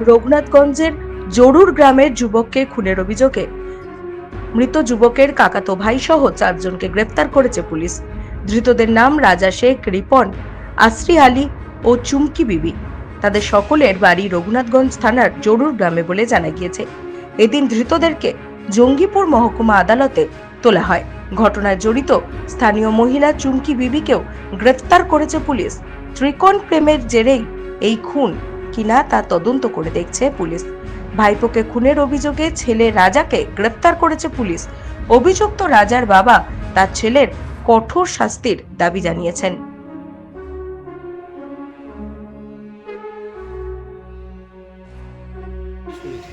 রঘুনাথগঞ্জের জরুর গ্রামের যুবককে খুনের অভিযোগে। মৃত যুবকের কাকাতো ভাই সহ চারজনকে গ্রেপ্তার করেছে পুলিশ। ধৃতদের নাম রাজা শেখ, রিপন, আসরি আলী ও চুমকি বিবি। তাদের সকলের বাড়ি রঘুনাথগঞ্জ থানার জরুর গ্রামে বলে জানা গিয়েছে। এদিন ধৃতদেরকে জঙ্গিপুর মহকুমা আদালতে তোলা হয়। ঘটনায় জড়িত স্থানীয় মহিলা চুমকি বিবিকেও গ্রেফতার করেছে পুলিশ। ত্রিকোণ প্রেমের জেরেই এই খুন কিনা তা তদন্ত করে দেখছে পুলিশ। ভাইপোকে খুনের অভিযোগে ছেলে রাজাকে গ্রেপ্তার করেছে পুলিশ। অভিযুক্ত রাজার বাবা তার ছেলের কঠোর শাস্তির দাবি জানিয়েছেন। শুনেছি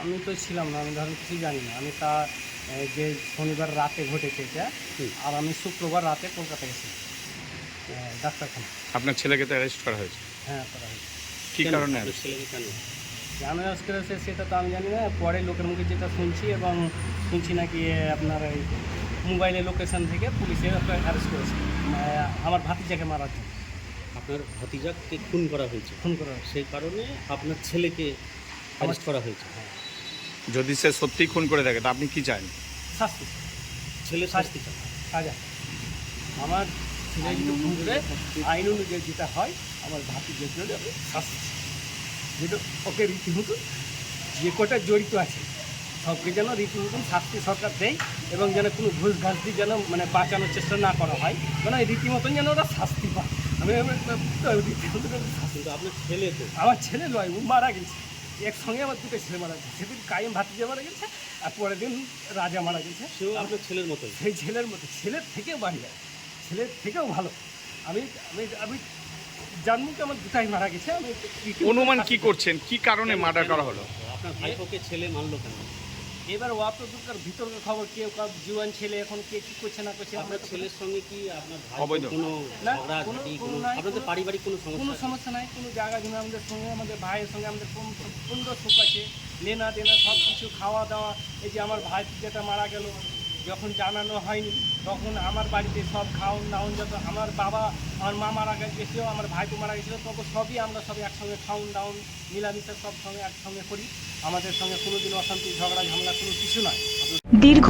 আমি তো ছিলাম না আমি ধরুন কিছু জানি না। আমি তা যে শনিবার রাতে ঘটেছে এটা আর আমি শুক্রবার রাতে কলকাতা গেছি এ, ডাক্তারখানা আপনার ছেলেকে তো অ্যারেস্ট করা হয়েছে। হ্যাঁ করা হয়েছে। কি কারণে? কেন? আজ করেছে সেটা তো আমি জানি না পরে লোকের মুখে যেটা শুনছি এবং শুনছি নাকি আপনার এই মোবাইলে লোকেশন থেকে পুলিশে অ্যারেস্ট করেছে। মানে আমার ভাতিজাকে মারার জন্য। আপনার ভাতিজাকে খুন করা হয়েছে? খুন করা সেই কারণে আপনার ছেলেকে অ্যারেস্ট করা হয়েছে? যদি সে সত্যি খুন করে থাকে তা আপনি কি চান? শাস্তি। ছেলে শাস্তি চান? সাজা আমার ভুল করে আইন অনুযায়ী যেটা হয় আমার ভাতি যে জন্য আমি শাস্তি। যেটা ওকে রীতিমতো যে কটা জড়িত আছে সবকে যেন রীতিমতন শাস্তি সরকার দেয় এবং যেন কোনো ঘুষ ঘাস দিয়ে যেন মানে বাঁচানোর চেষ্টা না করা হয় মানে রীতিমতন যেন ওরা শাস্তি পায়। আমি রীতিমতন শাস্তি। আপনার ছেলে তো। আমার ছেলে নয় ও মারা গেছে। একসঙ্গে আমার দুটো ছেলে মারা গেছে। সেদিন কায়েম ভাতিজা মারা গেছে আর পরের দিন রাজা মারা গেছে। সেও আপনার ছেলের মতো সেই ছেলের মতো। ছেলের থেকেও বাড়ি যায় ছেলের থেকেও ভালো। আমি আমি আমি জানব কি আমার দুটাই মারা গেছে আমি অনুমান কি করছেন? কি কারণে মার্ডার করা হলো? আপনার ভাইপোকে ছেলে মানলো কেন? এবার ও দুটার ভিতরের খবর কেউ কাউ জুয়ান ছেলে এখন কে কি করছে না করছে আপনার ছেলের সঙ্গে কি আপনার ভাই অবৈধ। কোনো না, কোনো- ঝাঁটি কোনো কোনো নাই, আপনাদের পারিবারিক কোনো সমস্যা কোনো সমস্যা সমস্যা নাই কোনো জায়গা জমি আমাদের সঙ্গে আমাদের ভাইয়ের সঙ্গে আমাদের সুন্দর সুখ আছে। লেনা দেনা সব কিছু খাওয়া দাওয়া এই যে আমার ভাই যেটা মারা গেল যখন জানানো হয়নি, তখন আমার বাড়িতে সব খাওন দাওন যত আমার বাবা, আমার মা মারা গেছিল আমার ভাইপো মারা গেছিল তখন সবই আমরা সব একসঙ্গে খাওন দাওন, মিলামিশা সব সঙ্গে একসঙ্গে করি। আমাদের সঙ্গে কোনোদিন অশান্তি, ঝগড়া, ঝামেলা কোনো কিছু নয়। দীর্ঘ